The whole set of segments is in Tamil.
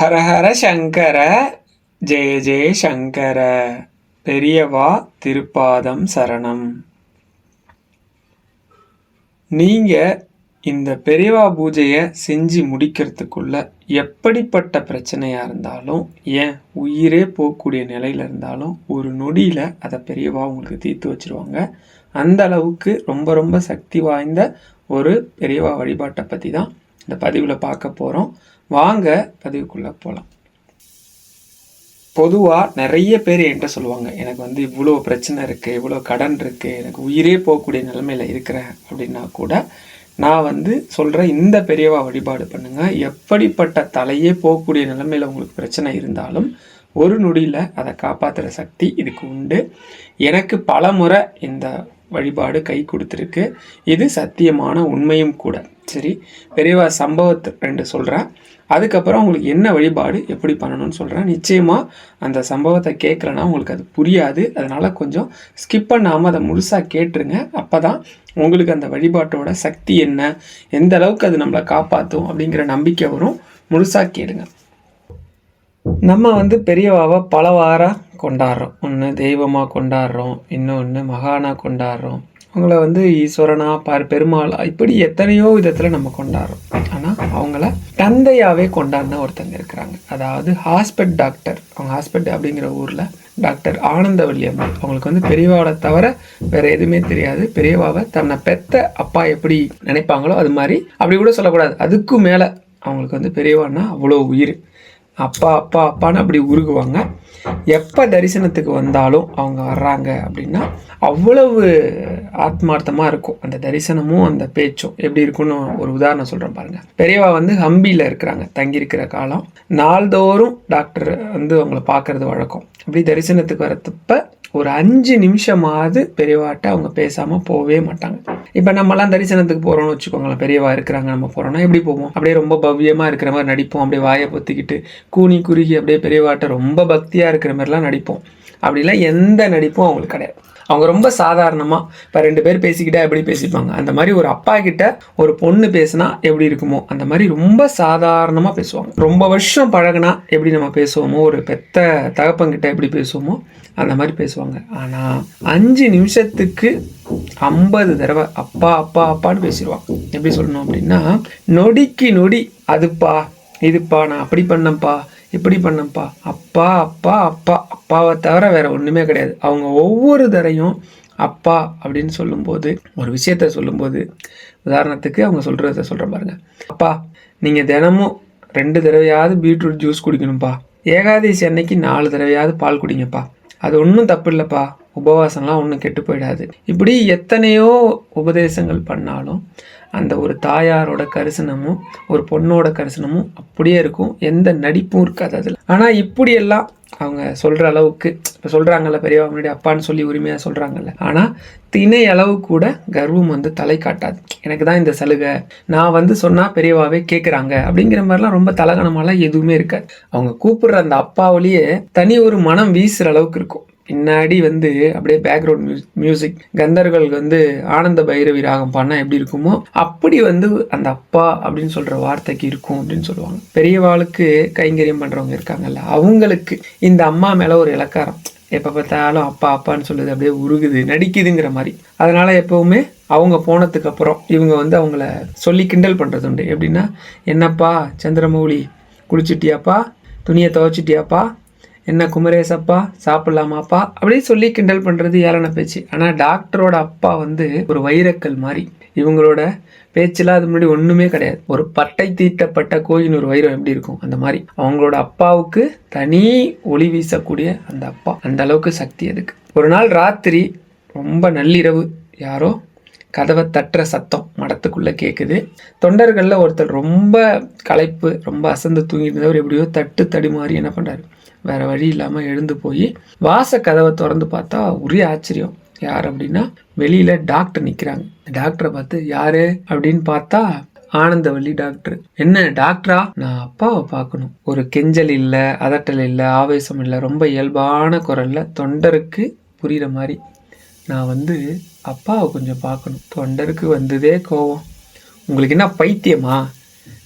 ஹரஹர சங்கர ஜெய ஜெய சங்கர பெரியவா திருப்பாதம் சரணம். நீங்கள் இந்த பெரியவா பூஜையை செஞ்சு முடிக்கிறதுக்குள்ள எப்படிப்பட்ட பிரச்சனையாக இருந்தாலும் ஏன் உயிரே போகக்கூடிய நிலையில இருந்தாலும் ஒரு நொடியில் அதை பெரியவா உங்களுக்கு தீர்த்து வச்சிருவாங்க. அந்த அளவுக்கு ரொம்ப ரொம்ப சக்தி வாய்ந்த ஒரு பெரியவா வழிபாட்டை பற்றி தான் இந்த பதிவில் பார்க்க போகிறோம் வாங்க பதிவுக்குள்ளே போகலாம் பொதுவாக நிறைய பேர் என்கிட்ட சொல்லுவாங்க எனக்கு வந்து இவ்வளோ பிரச்சனை இருக்குது இவ்வளோ கடன் இருக்குது எனக்கு உயிரே போகக்கூடிய நிலமையில் இருக்கிறேன். அப்படின்னா கூட நான் வந்து சொல்கிற இந்த பெரியவா வழிபாடு பண்ணுங்கள் எப்படிப்பட்ட தலையே போகக்கூடிய நிலமையில் உங்களுக்கு பிரச்சனை இருந்தாலும் ஒரு நொடியில் அதை காப்பாற்றுற சக்தி இதுக்கு உண்டு. எனக்கு பல முறை இந்த வழிபாடு கை கொடுத்துருக்கு. இது சத்தியமான உண்மையும் கூட. சரி பெரியவா சம்பவத்தை ரெண்டு சொல்கிறேன் அதுக்கப்புறம் உங்களுக்கு என்ன வழிபாடு எப்படி பண்ணணும்னு சொல்கிறேன் நிச்சயமாக அந்த சம்பவத்தை கேட்கலன்னா உங்களுக்கு அது புரியாது. அதனால் கொஞ்சம் ஸ்கிப் பண்ணாமல் அதை முழுசாக கேட்டுருங்க. அப்போ தான் உங்களுக்கு அந்த வழிபாட்டோட சக்தி என்ன எந்த அளவுக்கு அது நம்மளை காப்பாற்றும் அப்படிங்கிற நம்பிக்கை வரும். முழுசாக கேளுங்க. நம்ம வந்து பெரியவாவை பல வாரம் கொண்டாடுறோம். ஒன்று தெய்வமாக கொண்டாடுறோம் இன்னொன்று மகானாக கொண்டாடுறோம். அவங்கள வந்து ஈஸ்வரனா பார் பெருமாளா இப்படி எத்தனையோ விதத்தில் நம்ம கொண்டாடுறோம். ஆனால் அவங்கள தந்தையாகவே கொண்டாடின ஒருத்தங்க இருக்கிறாங்க. அதாவது ஹாஸ்பெட் டாக்டர். அவங்க ஹாஸ்பெட் அப்படிங்கிற ஊரில் டாக்டர் ஆனந்தவல்லி அம்மாள் அவங்களுக்கு வந்து பெரியவாவை தவிர வேற எதுவுமே தெரியாது. பெரியவாவை தன்னை பெத்த அப்பா எப்படி நினைப்பாங்களோ அது மாதிரி. அப்படி கூட சொல்லக்கூடாது. அதுக்கும் மேலே அவங்களுக்கு வந்து பெரியவான்னா அவ்வளோ உயிர். அப்பா அப்பா அப்பான்னு அப்படி உருகுவாங்க. எப்போ தரிசனத்துக்கு வந்தாலும் அவங்க வர்றாங்க அப்படின்னா அவ்வளவு ஆத்மார்த்தமாக இருக்கும். அந்த தரிசனமும் அந்த பேச்சும் எப்படி இருக்கும்னு ஒரு உதாரணம் சொல்கிறேன் பாருங்கள் பெரியவா வந்து ஹம்பியில் இருக்கிறாங்க தங்கியிருக்கிற காலம். நாள்தோறும் டாக்டர் வந்து அவங்கள பார்க்குறது வழக்கம். அப்படி தரிசனத்துக்கு வரத்தப்ப ஒரு அஞ்சு நிமிஷமாவது பெரியவாட்ட அவங்க பேசாமல் போகவே மாட்டாங்க. இப்போ நம்மலாம் தரிசனத்துக்கு போகிறோம்னு வச்சுக்கோங்களேன். பெரியவா இருக்கிறாங்க நம்ம போகிறோம்னா எப்படி போவோம்? அப்படியே ரொம்ப பவ்யமாக இருக்கிற மாதிரி நடிப்போம். அப்படியே வாயை பொத்திக்கிட்டு கூனி குறுகி அப்படியே பெரியவாட்ட ரொம்ப பக்தியாக இருக்கிற மாதிரிலாம் நடிப்போம். அப்படிலாம் எந்த நடிப்பும் அவங்களுக்கு கிடையாது. அவங்க ரொம்ப சாதாரணமாக இப்போ ரெண்டு பேர் பேசிக்கிட்டா எப்படி பேசிப்பாங்க? அந்த மாதிரி ஒரு அப்பா கிட்ட ஒரு பொண்ணு பேசினா எப்படி இருக்குமோ அந்த மாதிரி ரொம்ப சாதாரணமாக பேசுவாங்க. ரொம்ப வருஷம் பழகுனா எப்படி நம்ம பேசுவோமோ ஒரு பெத்த தகப்பங்கிட்ட எப்படி பேசுவோமோ அந்த மாதிரி பேசுவாங்க. ஆனால் அஞ்சு நிமிஷத்துக்கு ஐம்பது தடவை அப்பா அப்பா அப்பான்னு பேசிடுவாங்க. எப்படி சொல்லணும் அப்படின்னா நொடிக்கு நொடி அதுப்பா இதுப்பா நான் அப்படி பண்ணப்பா இப்படி பண்ணப்பா? அப்பா அப்பா அப்பா. அப்பாவை தவிர வேற ஒன்றுமே கிடையாது. அவங்க ஒவ்வொரு தரையும் அப்பா அப்படின்னு சொல்லும்போது ஒரு விஷயத்த சொல்லும்போது உதாரணத்துக்கு அவங்க சொல்கிறத சொல்கிற பாருங்க. அப்பா நீங்கள் தினமும் ரெண்டு தடவையாவது பீட்ரூட் ஜூஸ் குடிக்கணும்ப்பா. ஏகாதசி அன்னைக்கு நாலு தடவையாவது பால் குடிங்கப்பா. அது ஒன்றும் தப்பு இல்லைப்பா. உபவாசம்லாம் ஒன்றும் கெட்டு போயிடாது. இப்படி எத்தனையோ உபதேசங்கள் பண்ணாலும் அந்த ஒரு தாயாரோட கரிசனமும் ஒரு பொண்ணோட கரிசனமும் அப்படியே இருக்கும். எந்த நடிப்பும் இருக்காது அதில். ஆனால் இப்படியெல்லாம் அவங்க சொல்கிற அளவுக்கு இப்போ சொல்கிறாங்கல்ல பெரியவா முன்னாடி அப்பான்னு சொல்லி உரிமையாக சொல்கிறாங்கல்ல ஆனால் திணை அளவு கூட கர்வம் வந்து தலை காட்டாது. எனக்கு தான் இந்த சலுகை. நான் வந்து சொன்னால் பெரியவாவே கேட்குறாங்க அப்படிங்கிற மாதிரிலாம் ரொம்ப தலகணமாலாம் எதுவுமே இருக்காது. அவங்க கூப்பிடுற அந்த அப்பாவிலேயே தனி ஒரு மனம் வீசுகிற அளவுக்கு இருக்கும். பின்னாடி வந்து அப்படியே பேக்ரவுண்ட் மியூ மியூசிக் கந்தர்கள் வந்து ஆனந்த பைரவி ராகம் பண்ணால் எப்படி இருக்குமோ அப்படி வந்து அந்த அப்பா அப்படின்னு சொல்கிற வார்த்தைக்கு இருக்கும் அப்படின்னு சொல்லுவாங்க. பெரியவாளுக்கு கைங்கரியம் பண்ணுறவங்க இருக்காங்கல்ல அவங்களுக்கு இந்த அம்மா மேலே ஒரு இலக்காரம் எப்போ பார்த்தாலும் அப்பா அப்பான்னு சொல்லுது அப்படியே உருகுது நடிக்குதுங்கிற மாதிரி. அதனால் எப்போவுமே அவங்க போனதுக்கு அப்புறம் இவங்க வந்து அவங்கள சொல்லி கிண்டல் பண்ணுறது உண்டு. எப்படின்னா என்னப்பா சந்திரமௌலி குளிச்சிட்டியாப்பா? துணியை துவைச்சிட்டியாப்பா? என்ன குமரேசப்பா சாப்பிட்லாமாப்பா? அப்படின்னு சொல்லி கிண்டல் பண்ணுறது ஏளன பேச்சு. ஆனால் டாக்டரோட அப்பா வந்து ஒரு வைரக்கல் மாதிரி இவங்களோட பேச்செல்லாம் அது முன்னாடி ஒன்றுமே கிடையாது. ஒரு பட்டை தீட்டப்பட்ட கோயின் ஒரு வைரம் எப்படி இருக்கும்? அந்த மாதிரி அவங்களோட அப்பாவுக்கு தனி ஒளி வீசக்கூடிய அந்த அப்பா. அந்த அளவுக்கு சக்தி அதுக்கு. ஒரு நாள் ராத்திரி ரொம்ப நள்ளிரவு யாரோ கதவை தட்டுற சத்தம் மடத்துக்குள்ளே கேட்குது தொண்டர்களில் ஒருத்தர் ரொம்ப களைப்பு ரொம்ப அசந்து தூங்கிட்டு இருந்தவர் எப்படியோ தட்டு தடுமாறி என்ன பண்ணுறாரு வேற வழி இல்லாமல் எழுந்து போய் வாச கதவை திறந்து பார்த்தா ஒரே ஆச்சரியம். யார் அப்படின்னா வெளியில டாக்டர் நிற்கிறாங்க டாக்டரை பார்த்து யாரு அப்படின்னு பார்த்தா ஆனந்தவள்ளி டாக்டர். என்ன டாக்டரா? நான் அப்பாவை பார்க்கணும். ஒரு கெஞ்சல் இல்லை அதட்டல் இல்லை ஆவேசம் இல்லை ரொம்ப இயல்பான குரல்ல தொண்டருக்கு புரிகிற மாதிரி. நான் வந்து அப்பாவை கொஞ்சம் பார்க்கணும். தொண்டருக்கு வந்ததே கோவம். உங்களுக்கு என்ன பைத்தியமா?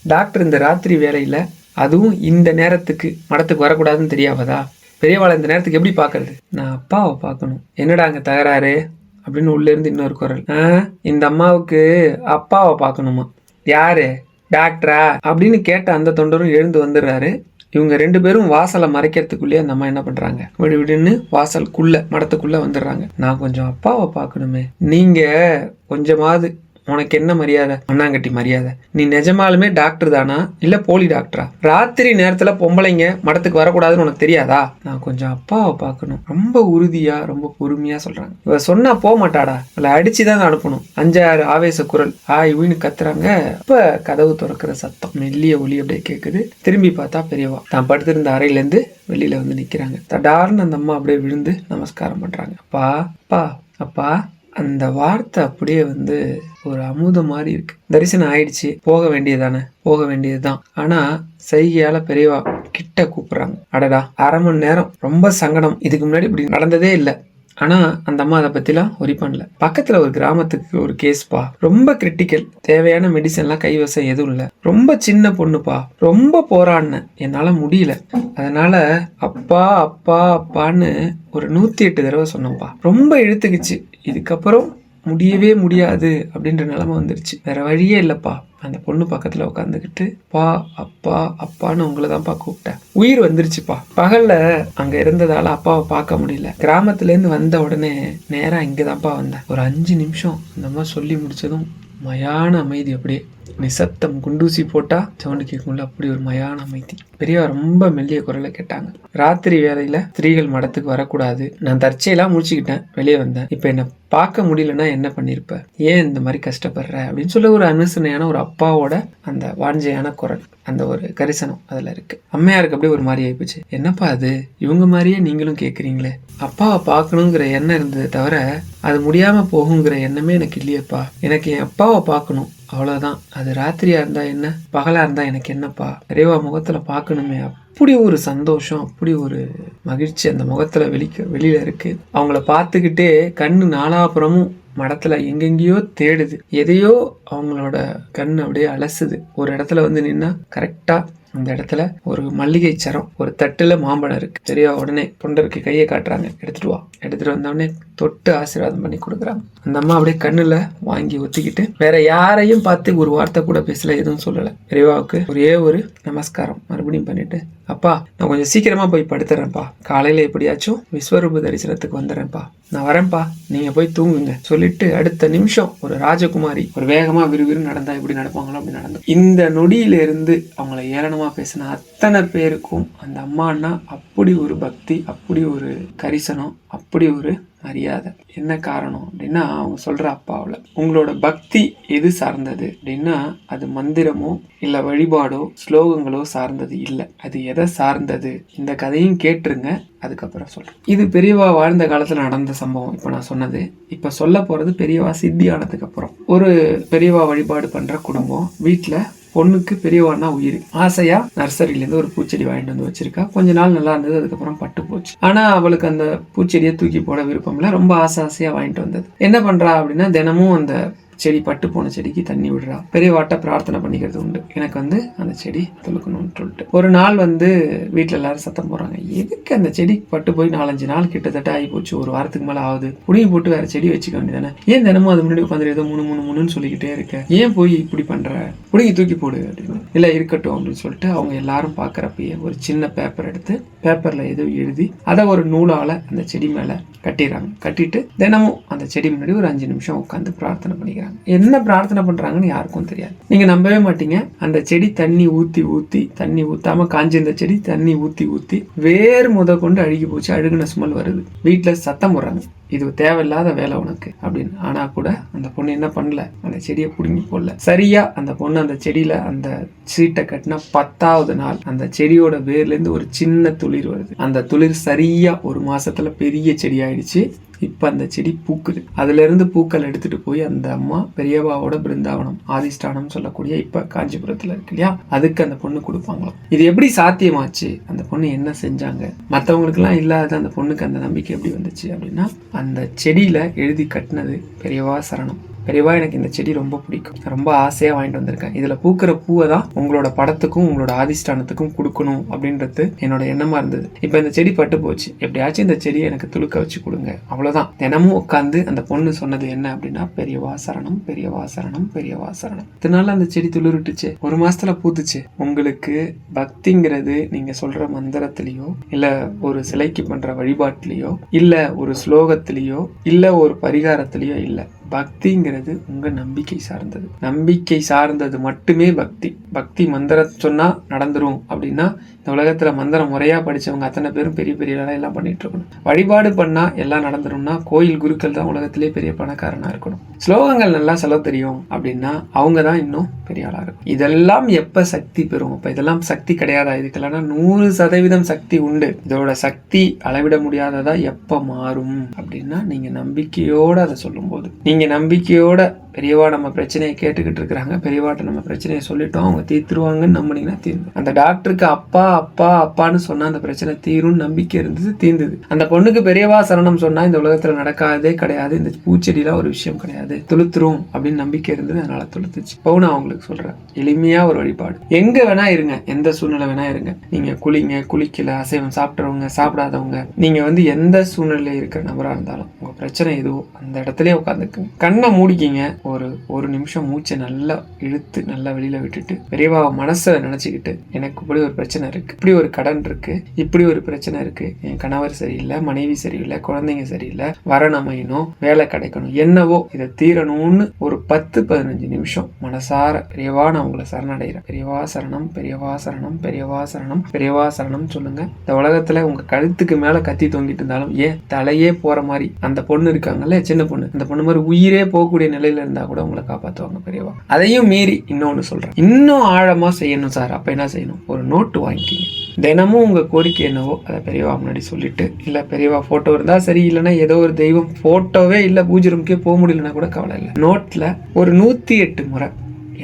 டாக்டர் இந்த ராத்திரி வேலையில் அதுவும் இந்த நேரத்துக்கு மடத்துக்கு வரக்கூடாதுன்னு தெரியாவதா பெரியவாளை இந்த நேரத்துக்கு எப்படி பார்க்கறது? நான் அப்பாவை பார்க்கணும். என்னடா அங்கே தகராறு? அப்படின்னு உள்ளேருந்து இன்னொரு குரல். "ஆ, இந்த அம்மாவுக்கு அப்பாவை பார்க்கணுமா? யாரு? டாக்டரா? அப்படின்னு கேட்ட அந்த தொண்டரும் எழுந்து வந்துடுறாரு. இவங்க ரெண்டு பேரும் வாசலை மறைக்கிறதுக்குள்ளேயே அந்த அம்மா என்ன பண்றாங்க? விடு விடுன்னு வாசலுக்குள்ள மடத்துக்குள்ள வந்துடுறாங்க. நான் கொஞ்சம் அப்பாவை பார்க்கணுமே. நீங்க கொஞ்சமாவது உனக்கு என்ன மரியாதை? அண்ணாங்கட்டி மரியாதை. நீ நிஜமாலுமே டாக்டர் தானா? இல்ல போலி டாக்டரா ராத்திரி நேரத்துல பொம்பளைங்க மடத்துக்கு வரக்கூடாதுன்னு உனக்கு தெரியாதா? நான் கொஞ்சம் அப்பாவை பார்க்கணும். ரொம்ப உறுதியா ரொம்ப பொறுமையா சொல்றாங்க. இவ சொன்னா போக மாட்டாடா இவளை அடிச்சுதான் அனுப்பணும். அஞ்சாறு ஆவேச குரல். ஆய் வீணு கத்துறாங்க. இப்ப கதவு திறக்கிற சத்தம். மெல்லிய ஒளி அப்படியே கேக்குது. திரும்பி பார்த்தா பெரியவா. தான் படுத்திருந்த அறையில இருந்து வெளியில வந்து நிக்கிறாங்க. தடார்னு அந்த அம்மா அப்படியே விழுந்து நமஸ்காரம் பண்றாங்க. அப்பா அப்பா அப்பா. அந்த வார்த்தை அப்படியே வந்து ஒரு அமுதம் மாதிரி இருக்கு. தரிசனம் ஆயிடுச்சு. போக வேண்டியதானே போக வேண்டியதுதான். ஆனா செய்கையால பெரியவா கிட்ட கூப்பிடுறாங்க. அடடா அரை மணி நேரம். ரொம்ப சங்கடம். இதுக்கு முன்னாடி இப்படி நடந்ததே இல்லை. ஆனால் அந்த அம்மா அதை பற்றிலாம் ஒரி பண்ணல. பக்கத்தில் ஒரு கிராமத்துக்கு ஒரு கேஸ்ப்பா ரொம்ப கிரிட்டிக்கல் தேவையான மெடிசன்லாம் கைவசம் எதுவும் இல்லை. ரொம்ப சின்ன பொண்ணுப்பா. ரொம்ப போராடினேன் என்னால் முடியல. அதனால் அப்பா அப்பா அப்பான்னு ஒரு நூற்றி எட்டு தடவை சொன்னோம்ப்பா ரொம்ப இழுத்துக்குச்சு. இதுக்கப்புறம் முடியவே முடியாது அப்படின்ற நிலமை வந்துருச்சு. வேற வழியே இல்லைப்பா. அந்த பொண்ணு பக்கத்தில் உட்காந்துக்கிட்டு பா அப்பா அப்பான்னு உங்களை தான்ப்பா கூப்பிட்டேன். உயிர் வந்துருச்சுப்பா. பகல்ல அங்கே இருந்ததால அப்பாவை பார்க்க முடியல. கிராமத்துலேருந்து வந்த உடனே நேராக இங்கே தான்ப்பா வந்தேன். ஒரு அஞ்சு நிமிஷம் இந்த மாதிரி சொல்லி முடிச்சதும் மயான அமைதி அப்படியே. நிசப்தம் குண்டூசி போட்டால் சவுண்டு கேட்கும்ல அப்படி ஒரு மயான அமைதி. பெரியவர் ரொம்ப மெல்லிய குரலை கேட்டாங்க. ராத்திரி வேலையில ஸ்திரீகள் மடத்துக்கு வரக்கூடாது. நான் தற்செயலா முடிச்சுக்கிட்டேன் வெளியே வந்தேன். இப்ப என்ன பார்க்க முடியலன்னா என்ன பண்ணிருப்ப? ஏன் இந்த மாதிரி கஷ்டப்படுற? அப்படின்னு சொல்ல ஒரு அனுசரணையான ஒரு அப்பாவோட அந்த வாஞ்சையான குரல் அந்த ஒரு கரிசனம் அதில் இருக்கு. அம்மையாருக்கு அப்படியே ஒரு மாதிரி ஆயிப்போச்சு. என்னப்பா அது? இவங்க மாதிரியே நீங்களும் கேட்குறீங்களே அப்பாவை பார்க்கணுங்கிற எண்ணம் இருந்ததை தவிர அது முடியாமல் போகுங்கிற எண்ணமே எனக்கு இல்லையேப்பா. எனக்கு என் அப்பாவை பார்க்கணும். அவ்வளோதான் அது ராத்திரியாக இருந்தால் என்ன? பகலாக இருந்தால் எனக்கு என்னப்பா? நிறைவா முகத்தில் பார்க்கணுமே. அப்படி ஒரு சந்தோஷம் அப்படி ஒரு மகிழ்ச்சி அந்த முகத்தில் வெளிக்க வெளியில் இருக்குது அவங்கள பார்த்துக்கிட்டே கண்ணு நாலாபுறமும் மடத்தில் எங்கெங்கேயோ தேடுது. எதையோ அவங்களோட கண் அப்படியே அலசுது. ஒரு இடத்துல வந்து நின்னா கரெக்டாக அந்த இடத்துல ஒரு மல்லிகை சரம் ஒரு தட்டுல மாம்பழம் இருக்கு. சரியா உடனே தொண்டருக்கு கையை காட்டுறாங்க. எடுத்துட்டு வா. எடுத்துட்டு வந்த தொட்டு ஆசீர்வாதம் பண்ணி கொடுக்குறாங்க. அந்த அம்மா அப்படியே கண்ணுல வாங்கி ஒத்திக்கிட்டு வேற யாரையும் பார்த்து ஒரு வார்த்தை கூட பேசல எதுவும் சொல்லல. பெரியவாவுக்கு ஒரே ஒரு நமஸ்காரம். மறுபடியும் பண்ணிட்டு அப்பா நான் கொஞ்சம் சீக்கிரமா போய் படுத்துறேன்ப்பா. காலையில எப்படியாச்சும் விஸ்வரூப தரிசனத்துக்கு வந்துடுறேன்ப்பா நான் வரேன்ப்பா. நீங்க போய் தூங்குங்க. சொல்லிட்டு அடுத்த நிமிஷம் ஒரு ராஜகுமாரி ஒரு வேகமா விறுவிறு நடந்தா எப்படி நடப்பாங்களோ அப்படி நடந்தோம் இந்த நொடியில இருந்து அவங்கள அம்மா பேசின அத்தனை பேருக்கும் அந்த அம்மான்னா அப்படி ஒரு பக்தி அப்படி ஒரு கரிசனம் அப்படி ஒரு மரியாதை. என்ன காரணம் அப்படின்னா அவங்க சொல்ற அப்பாவில் உங்களோட பக்தி எது சார்ந்தது? அப்படின்னா அது மந்திரமோ இல்ல வழிபாடோ ஸ்லோகங்களோ சார்ந்தது இல்லை. அது எதை சார்ந்தது? இந்த கதையும் கேட்டுருங்க. அதுக்கப்புறம் சொல்றேன். இது பெரியவா வாழ்ந்த காலத்துல நடந்த சம்பவம். இப்போ நான் சொன்னது. இப்போ சொல்ல போறது பெரியவா சித்தி ஆனதுக்கு அப்புறம். ஒரு பெரியவா வழிபாடு பண்ற குடும்பம். வீட்டில் பொண்ணுக்கு பெரியவானா உயிர். ஆசையா? நர்சரியிலேருந்து ஒரு பூச்செடி வாங்கிட்டு வந்து வச்சிருக்கா. கொஞ்ச நாள் நல்லா இருந்தது அதுக்கப்புறம் பட்டு போச்சு. ஆனா அவளுக்கு அந்த பூச்செடியை தூக்கி போட விருப்பம்ல ரொம்ப ஆசை ஆசையா வாங்கிட்டு வந்தது. என்ன பண்றா அப்படின்னா தினமும் அந்த செடி பட்டு போன செடிக்கு தண்ணி விடுறா. பெரியவாட்ட பிரார்த்தனை பண்ணிக்கிறது உண்டு. எனக்கு வந்து அந்த செடி துளுக்கணும்னு சொல்லிட்டு. ஒரு நாள் வந்து வீட்டில் எல்லாரும் சத்தம் போடுறாங்க. எதுக்கு அந்த செடி பட்டு போய் நாலஞ்சு நாள் கிட்டத்தட்ட ஆகி போச்சு? ஒரு வாரத்துக்கு மேலே ஆகுது. புடிங்கி போட்டு வேற செடி வச்சுக்க வேண்டியதானே ஏன் தினமும் அது முன்னாடி உட்காந்து ஏதோ மூணு மூணு மூணுன்னு சொல்லிக்கிட்டே இருக்க? ஏன் போய் இப்படி பண்ற? புடிங்கி தூக்கி போடு அப்படின்னு. இல்லை இருக்கட்டும் அப்படின்னு சொல்லிட்டு அவங்க எல்லாரும் பார்க்குறப்பயே ஒரு சின்ன பேப்பர் எடுத்து பேப்பரில் ஏதோ எழுதி அதை ஒரு நூலால் அந்த செடி மேலே கட்டிடுறாங்க. கட்டிட்டு தினமும் அந்த செடி முன்னாடி ஒரு அஞ்சு நிமிஷம் உட்காந்து பிரார்த்தனை பண்ணிக்கிறாங்க. என்ன பிரார்த்தனை பண்றாங்கன்னு யாருக்கும் தெரியாது. நீங்க நம்பவே மாட்டீங்க. அந்த செடி தண்ணி ஊத்தி ஊத்தி தண்ணி ஊத்தாம காஞ்சிருந்த செடி தண்ணி ஊத்தி ஊத்தி வேர் முத கொண்டு அழுகி போச்சு. அழுகுன ஸ்மெல் வருது. வீட்டுல சத்தம் போடுறாங்க. இது தேவையில்லாத வேலை உனக்கு அப்படின்னு. ஆனால் கூட அந்த பொண்ணு என்ன பண்ணல? அந்த செடியை பிடுங்கி போடல. சரியா அந்த பொண்ணு அந்த செடியில் அந்த சீட்டை கட்டின பத்தாவது நாள் அந்த செடியோட வேர்லேருந்து ஒரு சின்ன துளிர் வருது. அந்த துளிர் சரியா ஒரு மாசத்துல பெரிய செடி ஆயிடுச்சு. இப்போ அந்த செடி பூக்குது. அதுல இருந்து பூக்கள் எடுத்துட்டு போய் அந்த அம்மா பெரியவாவோட பிருந்தாவனம் ஆதிஷ்டானம் சொல்லக்கூடிய இப்ப காஞ்சிபுரத்துல இருக்கு இல்லையா? அதுக்கு அந்த பொண்ணு கொடுப்பாங்களாம். இது எப்படி சாத்தியமாச்சு? அந்த பொண்ணு என்ன செஞ்சாங்க? மற்றவங்களுக்குலாம் எல்லாம் இல்லாத அந்த பொண்ணுக்கு அந்த நம்பிக்கை எப்படி வந்துச்சு அப்படின்னா அந்த செடியில எழுதி கட்டினது பெரியவா சரணம். பெரியவா எனக்கு இந்த செடி ரொம்ப பிடிக்கும். ரொம்ப ஆசையாக வாங்கிட்டு வந்திருக்கேன். இதில் பூக்கிற பூவை தான் உங்களோட படத்துக்கும் உங்களோட ஆதிஷ்டானத்துக்கும் கொடுக்கணும் அப்படின்றது என்னோட எண்ணமாக இருந்தது. இப்போ இந்த செடி பட்டு போச்சு. எப்படியாச்சும் இந்த செடியை எனக்கு துளுக்க வச்சு கொடுங்க. அவ்வளோதான் தினமும் உட்காந்து அந்த பொண்ணு சொன்னது என்ன அப்படின்னா பெரிய வாசரணம் பெரிய வாசரணம் பெரிய வாசரணம் இதனால அந்த செடி துளிர்ட்டுச்சு. ஒரு மாசத்துல பூத்துச்சு. உங்களுக்கு பக்திங்கிறது நீங்க சொல்ற மந்திரத்திலேயோ இல்ல ஒரு சிலைக்கு பண்ற வழிபாட்டிலேயோ இல்ல ஒரு ஸ்லோகத்திலேயோ இல்ல ஒரு பரிகாரத்திலேயோ இல்லை. பக்திங்கிறது உங்க நம்பிக்கை சார்ந்தது. நம்பிக்கை சார்ந்தது மட்டுமே பக்தி. பக்தி மந்திரம் சொன்னா நடந்துரும் அப்படின்னா இந்த உலகத்துல மந்திரம் முறையா படிச்சவங்க அத்தனை பேரும் பெரிய பெரிய வேலையெல்லாம் பண்ணிட்டு இருக்கணும் வழிபாடு பண்ணா எல்லாம் நடந்துரும்னா கோயில் குருக்கள் தான் உலகத்திலே பெரிய பணக்காரனா இருக்கணும். ஸ்லோகங்கள் நல்லா சொல்ல தெரியும் அப்படின்னா அவங்க தான் இன்னும் பெரிய ஆளா இருக்கும் இதெல்லாம் எப்ப சக்தி பெறும்? அப்ப இதெல்லாம் சக்தி கிடையாதா? இதுக்கெல்லாம் நூறு சதவீதம் சக்தி உண்டு. இதோட சக்தி அளவிட முடியாததா எப்ப மாறும்? அப்படின்னா நீங்க நம்பிக்கையோட அதை சொல்லும்போது. நீங்கள் நம்பிக்கையோடு பெரியவா நம்ம பிரச்சனையை கேட்டுக்கிட்டு இருக்கிறாங்க. பெரியவாட்ட நம்ம பிரச்சனையை சொல்லிட்டோம். அவங்க தீர்த்துருவாங்கன்னு நம்பினீங்கன்னா தீர்ந்து. அந்த டாக்டருக்கு அப்பா அப்பா அப்பான்னு சொன்னால் அந்த பிரச்சனை தீரும்னு நம்பிக்கை இருந்தது தீர்ந்தது அந்த பொண்ணுக்கு பெரியவா சரணம் சொன்னால் இந்த உலகத்தில் நடக்காதே கிடையாது. இந்த பூச்செடிலாம் ஒரு விஷயம் கிடையாது. துளுத்துரும் அப்படின்னு நம்பிக்கை இருந்தது அதனால துளுத்துச்சு. இப்போ நான் அவங்களுக்கு சொல்கிறேன் எளிமையாக ஒரு வழிபாடு. எங்கே வேணா இருங்க. எந்த சூழ்நிலை வேணா இருங்க. நீங்கள் குளிங்க குளிக்கல அசைவம் சாப்பிட்றவங்க சாப்பிடாதவங்க நீங்கள் வந்து எந்த சூழ்நிலையில இருக்கிற நபராக இருந்தாலும் உங்கள் பிரச்சனை எதுவோ அந்த இடத்துலயே உட்காந்துக்குங்க கண்ணை மூடிக்கிங்க. ஒரு ஒரு நிமிஷம் மூச்சை நல்லா இழுத்து நல்லா வெளியில விட்டுட்டு விரைவாக மனசை நினைச்சுக்கிட்டு எனக்கு இப்படி ஒரு பிரச்சனை இருக்கு இப்படி ஒரு கடன் இருக்கு இப்படி ஒரு பிரச்சனை இருக்கு. என் கணவர் சரியில்லை மனைவி சரியில்லை குழந்தைங்க சரியில்லை வரன் அமையணும் வேலை கிடைக்கணும் என்னவோ இதை தீரணும்னு ஒரு பத்து பதினஞ்சு நிமிஷம் மனசார பெரியவா நான் உங்களை சரணடைகிறேன். பெரியவா சரணம் பெரியவா சரணம் பெரியவா சரணம் பெரியவா சரணம் சொல்லுங்க. இந்த உலகத்துல உங்க கழுத்துக்கு மேல கத்தி தொங்கிட்டு இருந்தாலும் ஏன் தலையே போற மாதிரி அந்த பொண்ணு இருக்காங்கல்ல சின்ன பொண்ணு அந்த பொண்ணு மாதிரி உயிரே போகக்கூடிய நிலையில இருந்தா இருந்தால் கூட உங்களை காப்பாற்றுவாங்க பெரியவா. அதையும் மீறி இன்னொன்று சொல்கிறேன் இன்னும் ஆழமாக செய்யணும் சார். அப்போ என்ன செய்யணும்? ஒரு நோட்டு வாங்கிக்கிங்க. தினமும் உங்கள் கோரிக்கை என்னவோ அதை பெரியவா முன்னாடி சொல்லிட்டு இல்லை பெரியவா ஃபோட்டோ இருந்தால் சரி இல்லைன்னா ஏதோ ஒரு தெய்வம் ஃபோட்டோவே இல்லை பூஜை ரூம்க்கே போக முடியலன்னா கூட கவலை இல்லை. நோட்டில் ஒரு நூற்றி எட்டு முறை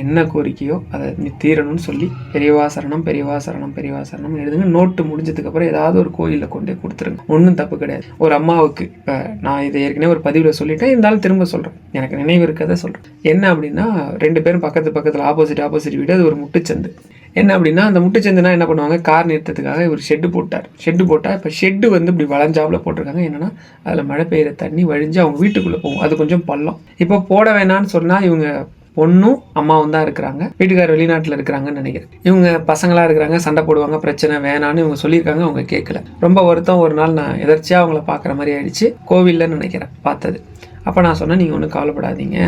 என்ன கோரிக்கையோ அதை நீ தீரணும்னு சொல்லி பெரியவா சரணம் பெரியவா சரணம் பெரியவா சரணம் எழுதுங்க. நோட்டு முடிஞ்சதுக்கப்புறம் ஏதாவது ஒரு கோயிலில் கொண்டு போய் கொடுத்துருங்க. ஒன்றும் தப்பு கிடையாது. ஒரு அம்மாவுக்கு இப்போ நான் இதை ஏற்கனவே ஒரு பதிவில் சொல்லிட்டேன். இருந்தாலும் திரும்ப சொல்கிறேன் எனக்கு நினைவு இருக்கதை சொல்கிறேன் என்ன அப்படின்னா ரெண்டு பேரும் பக்கத்து பக்கத்தில் ஆப்போசிட் ஆப்போசிட் வீடு. அது ஒரு முட்டுச்சந்து. என்ன அப்படின்னா அந்த முட்டுச்சந்துனா என்ன பண்ணுவாங்க? கார் நிறுத்தத்துக்காக ஒரு ஷெட்டு போட்டார். ஷெட்டு போட்டால் இப்போ ஷெட்டு வந்து இப்படி வளைஞ்சாப்புல போட்டிருக்காங்க. என்னென்னா அதில் மழை பெய்யுற தண்ணி வழிஞ்சு அவங்க வீட்டுக்குள்ளே போகும். அது கொஞ்சம் பள்ளம். இப்போ போட வேணாம்னு சொன்னால் இவங்க பொண்ணும் அம்மாவும் தான் இருக்கிறாங்க. வீட்டுக்காரர் வெளிநாட்டில் இருக்கிறாங்கன்னு நினைக்கிறேன். இவங்க பசங்களாக இருக்கிறாங்க சண்டை போடுவாங்க பிரச்சனை வேணான்னு இவங்க சொல்லியிருக்காங்க அவங்க கேட்கல. ரொம்ப வருத்தம் ஒரு நாள் நான் எதர்ச்சியாக அவங்கள பார்க்குற மாதிரி ஆயிடுச்சு. கோவிலில் நினைக்கிறேன் பார்த்தது. அப்போ நான் சொன்னேன் நீங்கள் ஒன்றும் கவலைப்படாதீங்க.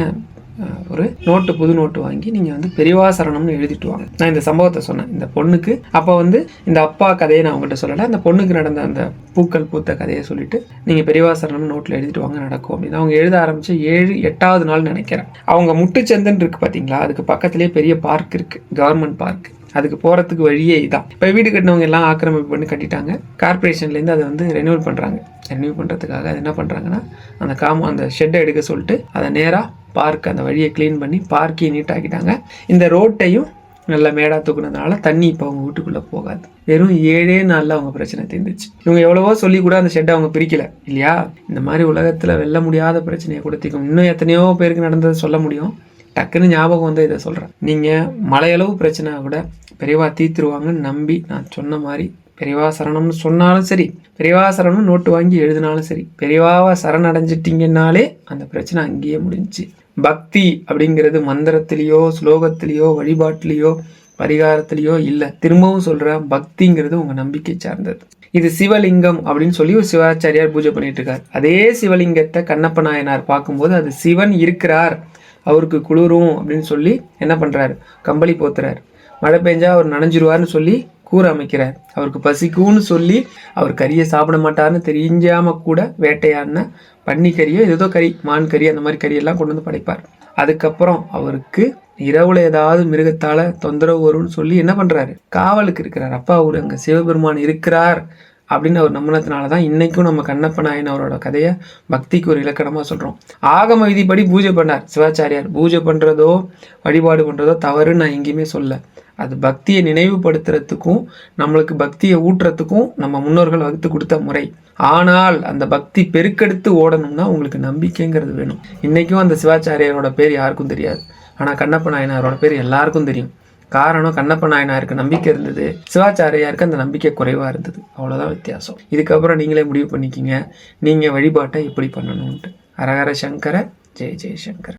ஒரு நோட்டு புது நோட்டு வாங்கி நீங்கள் வந்து பெரியவா சரணம்னு எழுதிட்டு வாங்க. நான் இந்த சம்பவத்தை சொன்னேன். இந்த பொண்ணுக்கு அப்போ வந்து இந்த அப்பா கதையை நான் உங்கள்கிட்ட சொல்லலை. அந்த பொண்ணுக்கு நடந்த அந்த பூக்கள் பூத்த கதையை சொல்லிட்டு நீங்கள் பெரியவா சரணம்னு நோட்டில் எழுதிட்டு வாங்க நடக்கும் அப்படின்னு. அவங்க எழுத ஆரம்பித்து ஏழு எட்டாவது நாள் நினைக்கிறேன். அவங்க முட்டுச்சந்தன் இருக்குது பார்த்தீங்களா அதுக்கு பக்கத்துலேயே பெரிய பார்க் இருக்குது கவர்மெண்ட் பார்க். அதுக்கு போகிறதுக்கு வழியே இதான். இப்போ வீடு கட்டினவங்க எல்லாம் ஆக்கிரமிப்பு பண்ணி கட்டிட்டாங்க. கார்பரேஷன்லேருந்து அதை வந்து ரெனியூவல் பண்ணுறாங்க ரெனியூவல் பண்ணுறதுக்காக அது என்ன பண்ணுறாங்கன்னா அந்த காம அந்த ஷெட்டை எடுக்க சொல்லிட்டு அதை நேராக பார்க் அந்த வழியை க்ளீன் பண்ணி பார்க்கையும் நீட்டாக்கிட்டாங்க இந்த ரோட்டையும் நல்ல மேடா தூக்குனதுனால தண்ணி இப்போ அவங்க வீட்டுக்குள்ளே போகாது. வெறும் ஏழே நாளில் அவங்க பிரச்சனை தீர்ந்துச்சு. இவங்க எவ்வளவோ சொல்லி கூட அந்த ஷெட்டை அவங்க பிரிக்கல. இல்லையா? இந்த மாதிரி உலகத்தில் வெல்ல முடியாத பிரச்சனையை கொடுத்திக்கும் இன்னும் எத்தனையோ பேருக்கு நடந்ததை சொல்ல முடியும். டக்குன்னு ஞாபகம் வந்து இதை சொல்கிறேன் நீங்கள் மலையளவு பிரச்சனை கூட பெரியவா தீர்த்துருவாங்கன்னு நம்பி நான் சொன்ன மாதிரி பெரியவா சரணம்னு சொன்னாலும் சரி பெரியவா சரணம் நோட்டு வாங்கி எழுதினாலும் சரி பெரியவாவை சரணடைஞ்சிட்டிங்கன்னாலே அந்த பிரச்சனை அங்கேயே முடிஞ்சுச்சு. பக்தி அப்படிங்கிறது மந்திரத்திலேயோ ஸ்லோகத்திலேயோ வழிபாட்டிலேயோ பரிகாரத்திலேயோ இல்லை. திரும்பவும் சொல்கிற பக்திங்கிறது உங்கள் நம்பிக்கை சார்ந்தது. இது சிவலிங்கம் அப்படின்னு சொல்லி ஒரு சிவாச்சாரியார் பூஜை பண்ணிட்டு இருக்கார். அதே சிவலிங்கத்தை கண்ணப்ப நாயனார் பார்க்கும்போது அது சிவன் இருக்கிறார். அவருக்கு குளிரும் அப்படின்னு சொல்லி என்ன பண்ணுறாரு கம்பளி போத்துறாரு. மழை பெஞ்சா அவர் நனைஞ்சிருவார்னு சொல்லி கூற அமைக்கிறார். அவருக்கு பசிக்கும்னு சொல்லி அவர் கறியை சாப்பிட மாட்டார்னு தெரிஞ்சாம கூட வேட்டையாடின பன்னி கறியோ ஏதோ கறி மான் கறி அந்த மாதிரி கறியெல்லாம் கொண்டு வந்து படைப்பார். அதுக்கப்புறம் அவருக்கு இரவுல ஏதாவது மிருகத்தால தொந்தரவு வரும்னு சொல்லி என்ன பண்றாரு? காவலுக்கு இருக்கிறார். அப்பா அவர் அங்க சிவபெருமான் இருக்கிறார். அப்படின்னு அவர் நம்பினதுனால தான் இன்றைக்கும் நம்ம கண்ணப்ப நாயன் அவரோட கதையை பக்திக்கு ஒரு இலக்கணமாக சொல்கிறோம் ஆகம விதிப்படி பூஜை பண்ணார் சிவாச்சாரியார். பூஜை பண்ணுறதோ வழிபாடு பண்ணுறதோ தவறுன்னு நான் எங்கேயுமே சொல்ல. அது பக்தியை நினைவுபடுத்துறதுக்கும் நம்மளுக்கு பக்தியை ஊட்டுறதுக்கும் நம்ம முன்னோர்கள் வகுத்து கொடுத்த முறை. ஆனால் அந்த பக்தி பெருக்கெடுத்து ஓடணும்னா உங்களுக்கு நம்பிக்கைங்கிறது வேணும். இன்றைக்கும் அந்த சிவாச்சாரியாரோட பேர் யாருக்கும் தெரியாது. ஆனால் கண்ணப்ப நாயனாரோட பேர் எல்லாருக்கும் தெரியும். காரணம் கண்ணப்ப நாயனாருக்கு நம்பிக்கை இருந்தது. சிவாச்சாரியாருக்கு அந்த நம்பிக்கை குறைவாக இருந்தது. அவ்வளோதான் வித்தியாசம். இதுக்கப்புறம் நீங்களே முடிவு பண்ணிக்கிங்க. நீங்கள் வழிபாட்டை எப்படி பண்ணணும்ன்ட்டு. ஹரஹர சங்கர ஜெய் ஜெய்சங்கர்.